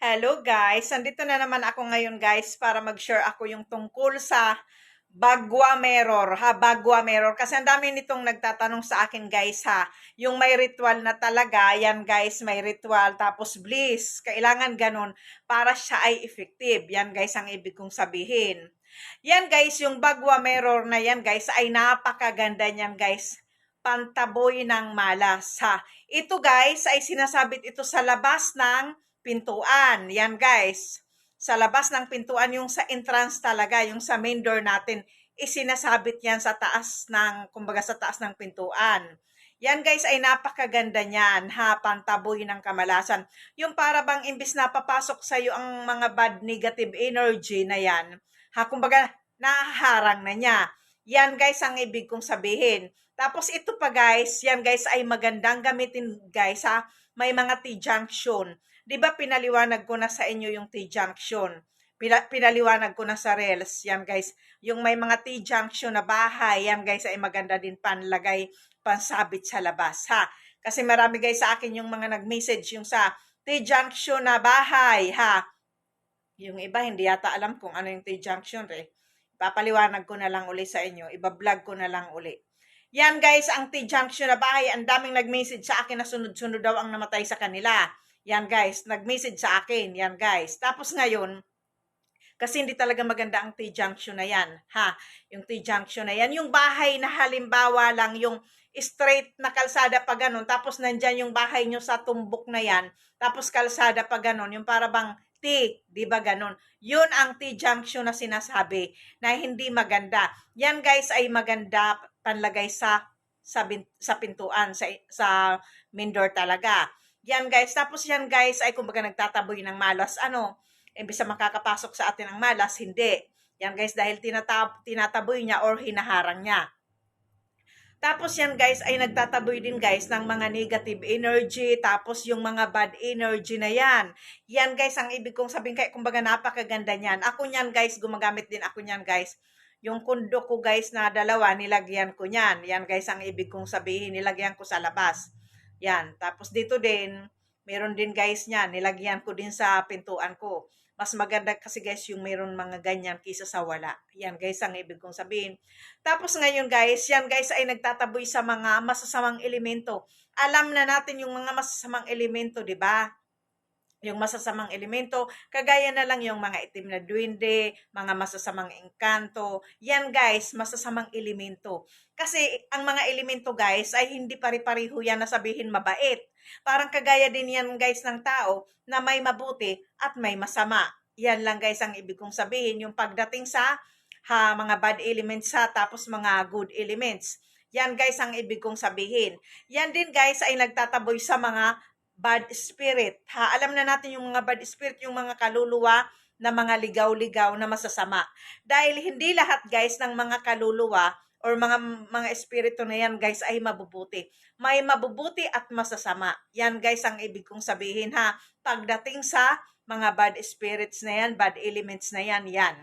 Hello guys, nandito na naman ako ngayon guys para mag-share ako yung tungkol sa Bagwa Mirror, ha, Bagwa Mirror. Kasi ang dami nitong nagtatanong sa akin guys ha, yung may ritual na talaga, yan guys, may ritual, tapos bliss, kailangan ganun para siya ay effective. Yan guys ang ibig kong sabihin. Yan guys, yung Bagwa Mirror na yan guys, ay napakaganda niyan guys pantaboy ng malas ha. Ito guys ay sinasabit ito sa labas ng pintuan. Yan guys. Sa labas ng pintuan, yung sa entrance talaga, yung sa main door natin, isinasabit yan sa taas ng, kumbaga sa taas ng pintuan. Yan guys ay napakaganda niyan ha, pantaboy ng kamalasan. Yung para bang imbis na papasok sa iyo ang mga bad negative energy na yan, ha, kumbaga nahaharang na niya. Yan guys ang ibig kong sabihin. Tapos ito pa guys, yan guys ay magandang gamitin guys ha. May mga T-junction. 'Di ba pinaliwanag ko na sa inyo yung T-junction? Pinaliwanag ko na sa Reels. Yan guys, yung may mga T-junction na bahay, yan guys ay maganda din panlagay, pansabit sa labas ha. Kasi marami guys sa akin yung mga nag-message yung sa T-junction na bahay ha. Yung iba hindi yata alam kung ano yung T-junction eh. Papaliwanag ko na lang uli sa inyo. Iba-vlog ko na lang uli. Yan guys, ang T-junction na bahay, ang daming nag-message sa akin na sunod-sunod daw ang namatay sa kanila. Yan guys, nag-message sa akin. Yan guys. Tapos ngayon, kasi hindi talaga maganda ang T-junction na yan. Ha? Yung T-junction na yan. Yung bahay na halimbawa lang yung straight na kalsada pa ganun. Tapos nandyan yung bahay nyo sa tumbok na yan. Tapos kalsada pa ganun. Yung para bang T, di ba ganun? Yun ang T-junction na sinasabi na hindi maganda. Yan guys ay maganda panlagay sa sa, bin, sa pintuan, sa, sa main door talaga. Yan guys, tapos yan guys ay kumbaga nagtataboy ng malas. Ano, imbis na makakapasok sa atin ang malas, hindi. Yan guys, dahil tinatab tinataboy niya or hinaharang niya. Tapos yan guys ay nagtataboy din guys ng mga negative energy, tapos yung mga bad energy na yan. Yan guys ang ibig kong sabihin kaya kumbaga napakaganda niyan. Ako niyan guys, gumagamit din ako niyan guys. Yung kundo ko guys na dalawa, nilagyan ko niyan. Yan guys ang ibig kong sabihin, nilagyan ko sa labas. Yan. Tapos dito din, meron din guys niyan, nilagyan ko din sa pintuan ko. Mas maganda kasi guys yung meron mga ganyan kisa sa wala. Yan guys ang ibig kong sabihin. Tapos ngayon guys, yan guys ay nagtataboy sa mga masasamang elemento. Alam na natin yung mga masasamang elemento, di ba? Yung masasamang elemento, kagaya na lang yung mga itim na duwende, mga masasamang engkanto. Yan guys, masasamang elemento. Kasi ang mga elemento guys ay hindi pari-pariho yan na sabihin mabait. Parang kagaya din yan guys ng tao na may mabuti at may masama. Yan lang guys ang ibig kong sabihin yung pagdating sa ha, mga bad elements sa tapos mga good elements. Yan guys ang ibig kong sabihin. Yan din guys ay nagtataboy sa mga bad spirit. Ha, alam na natin yung mga bad spirit, yung mga kaluluwa na mga ligaw-ligaw na masasama. Dahil hindi lahat guys ng mga kaluluwa or mga mga espiritu na yan guys ay mabubuti. May mabubuti at masasama. Yan guys ang ibig kong sabihin ha. Pagdating sa mga bad spirits na yan, bad elements na yan, yan.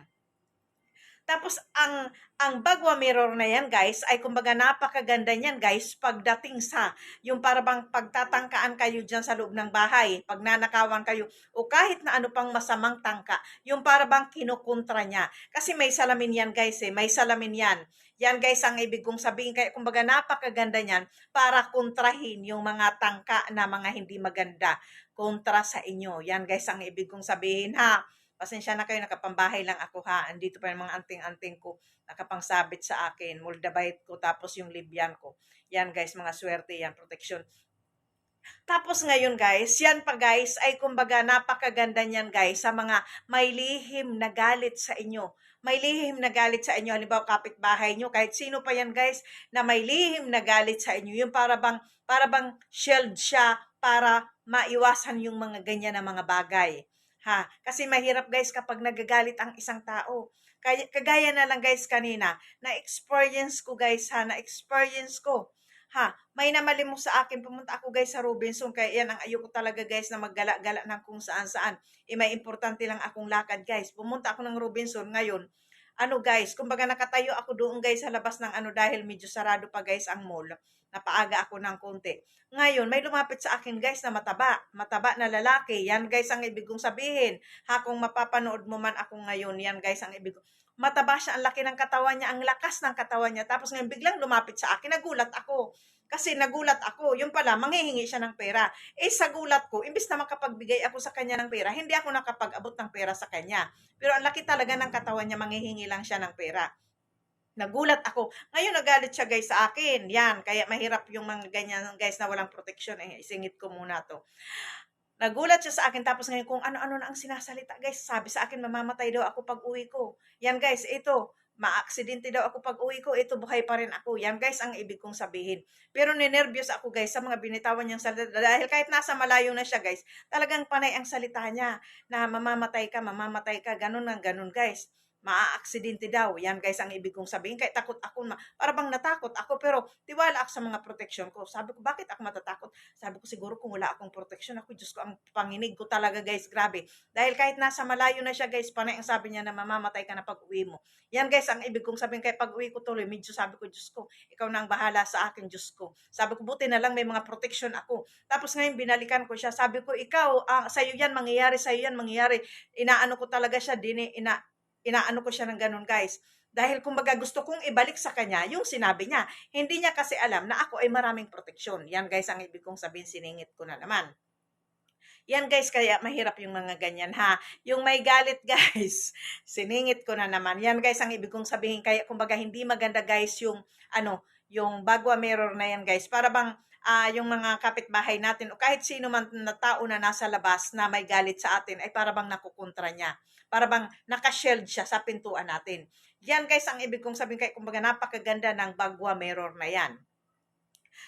Tapos ang ang bagwa mirror na yan guys ay kumbaga napakaganda niyan guys pagdating sa yung para bang pagtatangkaan kayo diyan sa loob ng bahay, pag nanakawan kayo o kahit na ano pang masamang tangka, yung para bang kinukontra niya. Kasi may salamin yan guys eh, may salamin yan. Yan guys ang ibig kong sabihin kaya kumbaga napakaganda niyan para kontrahin yung mga tangka na mga hindi maganda kontra sa inyo. Yan guys ang ibig kong sabihin ha. Pasensya na kayo, nakapambahay lang ako ha. Andito pa yung mga anting-anting ko, nakapangsabit sa akin, moldavite ko, tapos yung libyan ko. Yan guys, mga swerte yan, protection. Tapos ngayon guys, yan pa guys, ay kumbaga napakaganda niyan guys sa mga may lihim na galit sa inyo. May lihim na galit sa inyo, halimbawa kapitbahay nyo, kahit sino pa yan guys, na may lihim na galit sa inyo. Yung para bang, para bang shield siya para maiwasan yung mga ganyan na mga bagay. Ha? Kasi mahirap guys kapag nagagalit ang isang tao. Kaya, kagaya na lang guys kanina, na-experience ko guys ha, na-experience ko. Ha, may namali mo sa akin, pumunta ako guys sa Robinson, kaya yan ang ayoko talaga guys na maggala-gala ng kung saan-saan. E may importante lang akong lakad guys. Pumunta ako ng Robinson ngayon, ano guys, kumbaga nakatayo ako doon guys sa labas ng ano dahil medyo sarado pa guys ang mall. Napaaga ako ng konti. Ngayon, may lumapit sa akin guys na mataba. Mataba na lalaki. Yan guys ang ibig kong sabihin. Ha, kung mapapanood mo man ako ngayon, yan guys ang ibig kong mataba siya, ang laki ng katawan niya, ang lakas ng katawan niya. Tapos ngayon biglang lumapit sa akin, nagulat ako. Kasi nagulat ako, yung pala, manghihingi siya ng pera. Eh sa gulat ko, imbis na makapagbigay ako sa kanya ng pera, hindi ako nakapag-abot ng pera sa kanya. Pero ang laki talaga ng katawan niya, manghihingi lang siya ng pera. Nagulat ako. Ngayon nagalit siya guys sa akin. Yan, kaya mahirap yung mga ganyan guys na walang protection. Eh, isingit ko muna to. Nagulat siya sa akin tapos ngayon kung ano-ano na ang sinasalita guys. Sabi sa akin mamamatay daw ako pag uwi ko. Yan guys, ito. Ma-aksidente daw ako pag uwi ko. Ito buhay pa rin ako. Yan guys ang ibig kong sabihin. Pero ninervyos ako guys sa mga binitawan niyang salita. Dahil kahit nasa malayo na siya guys, talagang panay ang salita niya na mamamatay ka, mamamatay ka. Ganun ng ganun guys maaaksidente daw. Yan guys ang ibig kong sabihin. Kaya takot ako, na, para bang natakot ako, pero tiwala ako sa mga protection ko. Sabi ko, bakit ako matatakot? Sabi ko, siguro kung wala akong protection, ako, Diyos ko, ang panginig ko talaga guys, grabe. Dahil kahit nasa malayo na siya guys, panay ang sabi niya na mamamatay ka na pag uwi mo. Yan guys, ang ibig kong sabihin, kaya pag uwi ko tuloy, medyo sabi ko, Diyos ko, ikaw na ang bahala sa akin, Diyos ko. Sabi ko, buti na lang may mga protection ako. Tapos ngayon, binalikan ko siya. Sabi ko, ikaw, uh, sa'yo yan, mangyayari, sa'yo yan, mangyayari. Inaano ko talaga siya, dini, ina, inaano ko siya ng ganun guys. Dahil kumbaga gusto kong ibalik sa kanya yung sinabi niya. Hindi niya kasi alam na ako ay maraming proteksyon. Yan guys ang ibig kong sabihin, siningit ko na naman. Yan guys, kaya mahirap yung mga ganyan ha. Yung may galit guys, siningit ko na naman. Yan guys ang ibig kong sabihin. Kaya kumbaga hindi maganda guys yung ano, yung bagwa mirror na yan guys. Para bang uh, yung mga kapitbahay natin o kahit sino man na tao na nasa labas na may galit sa atin ay para bang nakukontra niya para bang nakashield siya sa pintuan natin. Yan guys ang ibig kong sabihin kay kumbaga napakaganda ng bagwa mirror na yan.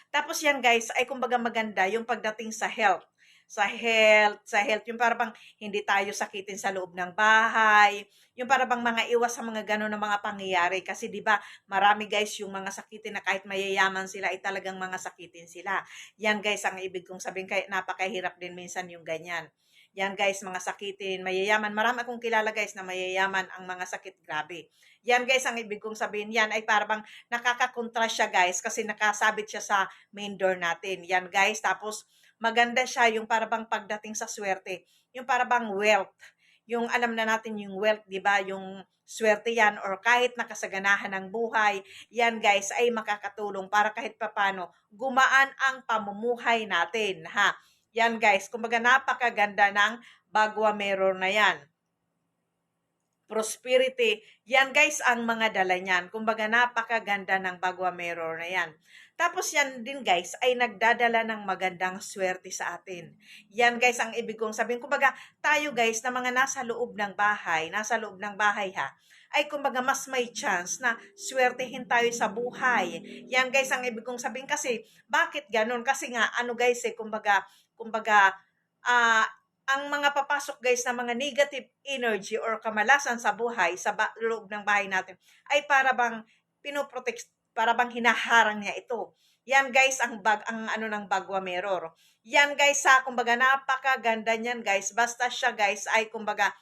Tapos yan guys ay kumbaga maganda yung pagdating sa health sa health, sa health, yung para bang hindi tayo sakitin sa loob ng bahay, yung para bang mga iwas sa mga gano'n na mga pangyayari. Kasi di ba marami guys yung mga sakitin na kahit mayayaman sila ay talagang mga sakitin sila. Yan guys ang ibig kong sabihin, kaya napakahirap din minsan yung ganyan. Yan guys, mga sakitin, mayayaman. Marami akong kilala guys na mayayaman ang mga sakit, grabe. Yan guys, ang ibig kong sabihin, yan ay parang nakakakontra siya guys kasi nakasabit siya sa main door natin. Yan guys, tapos maganda siya yung parang pagdating sa swerte. Yung parang wealth. Yung alam na natin yung wealth, di ba? Yung swerte yan or kahit nakasaganahan ng buhay, yan guys ay makakatulong para kahit papano gumaan ang pamumuhay natin, ha? Yan guys, kumbaga napakaganda ng bagwa mirror na yan. Prosperity, yan guys ang mga dala niyan. Kumbaga napakaganda ng bagwa mirror na yan. Tapos yan din guys ay nagdadala ng magandang swerte sa atin. Yan guys ang ibig kong sabihin. Kumbaga tayo guys na mga nasa loob ng bahay, nasa loob ng bahay ha, ay kumbaga mas may chance na swertehin tayo sa buhay. Yan guys ang ibig kong sabihin kasi bakit ganun? Kasi nga ano guys eh kumbaga kumbaga, uh, ang mga papasok guys na mga negative energy or kamalasan sa buhay, sa ba- loob ng bahay natin, ay para bang pinoprotect, para bang hinaharang niya ito. Yan guys, ang bag, ang ano ng bagwa mirror. Yan guys, sa kumbaga napakaganda niyan guys. Basta siya guys ay kumbaga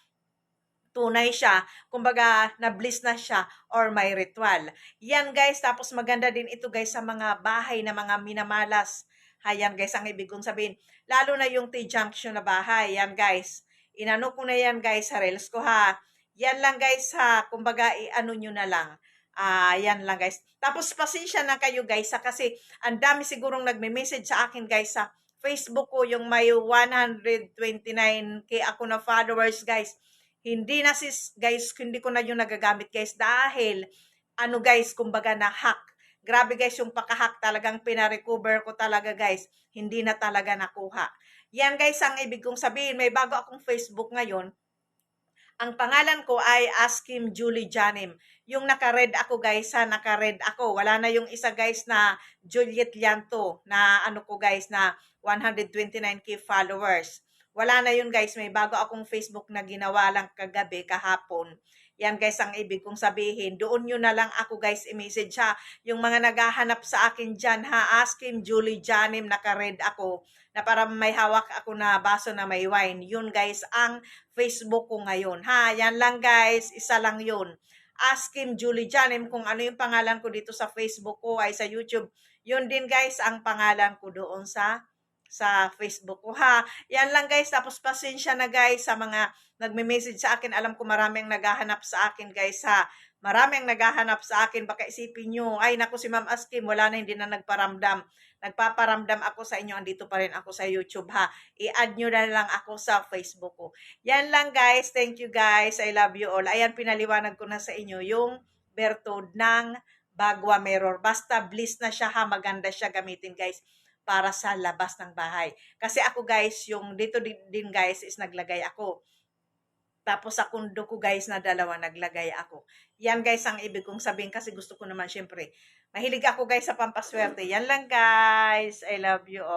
tunay siya, kumbaga na-bliss na siya or may ritual. Yan guys, tapos maganda din ito guys sa mga bahay na mga minamalas Ayan guys, ang ibig kong sabihin. Lalo na yung T-junction na bahay. Yan guys. Inano ko na yan guys sa reels ko ha. Yan lang guys ha. Kumbaga, i-ano nyo na lang. Ah, uh, yan lang guys. Tapos pasensya na kayo guys ha, kasi ang dami sigurong nagme-message sa akin guys sa Facebook ko yung may 129k ako na followers guys. Hindi na sis guys, hindi ko na yung nagagamit guys dahil ano guys, kumbaga na hack Grabe guys, yung pakahack talagang pinarecover ko talaga guys. Hindi na talaga nakuha. Yan guys, ang ibig kong sabihin, may bago akong Facebook ngayon. Ang pangalan ko ay Askim Julie Janim. Yung naka-red ako guys, ha, naka-red ako. Wala na yung isa guys na Juliet Lianto na ano ko guys na 129k followers. Wala na yun guys, may bago akong Facebook na ginawa lang kagabi, kahapon. Yan guys ang ibig kong sabihin. Doon nyo na lang ako guys i-message ha. Yung mga naghahanap sa akin dyan ha. Ask him Julie Janim naka-red ako na para may hawak ako na baso na may wine. Yun guys ang Facebook ko ngayon ha. Yan lang guys. Isa lang yun. Ask Him Julie Janem kung ano yung pangalan ko dito sa Facebook ko ay sa YouTube. Yun din guys ang pangalan ko doon sa sa Facebook ko ha. Yan lang guys. Tapos pasensya na guys sa mga nagme-message sa akin. Alam ko maraming naghahanap sa akin guys ha. Maraming naghahanap sa akin. Baka isipin nyo, ay naku si Ma'am Askim, wala na hindi na nagparamdam. Nagpaparamdam ako sa inyo. Andito pa rin ako sa YouTube ha. I-add nyo na lang ako sa Facebook ko. Yan lang guys. Thank you guys. I love you all. Ayan, pinaliwanag ko na sa inyo yung bertod ng Bagwa Mirror. Basta bliss na siya ha. Maganda siya gamitin guys para sa labas ng bahay. Kasi ako guys, yung dito din, guys is naglagay ako. Tapos sa kundo ko guys na dalawa naglagay ako. Yan guys ang ibig kong sabihin kasi gusto ko naman syempre. Mahilig ako guys sa pampaswerte. Yan lang guys. I love you all.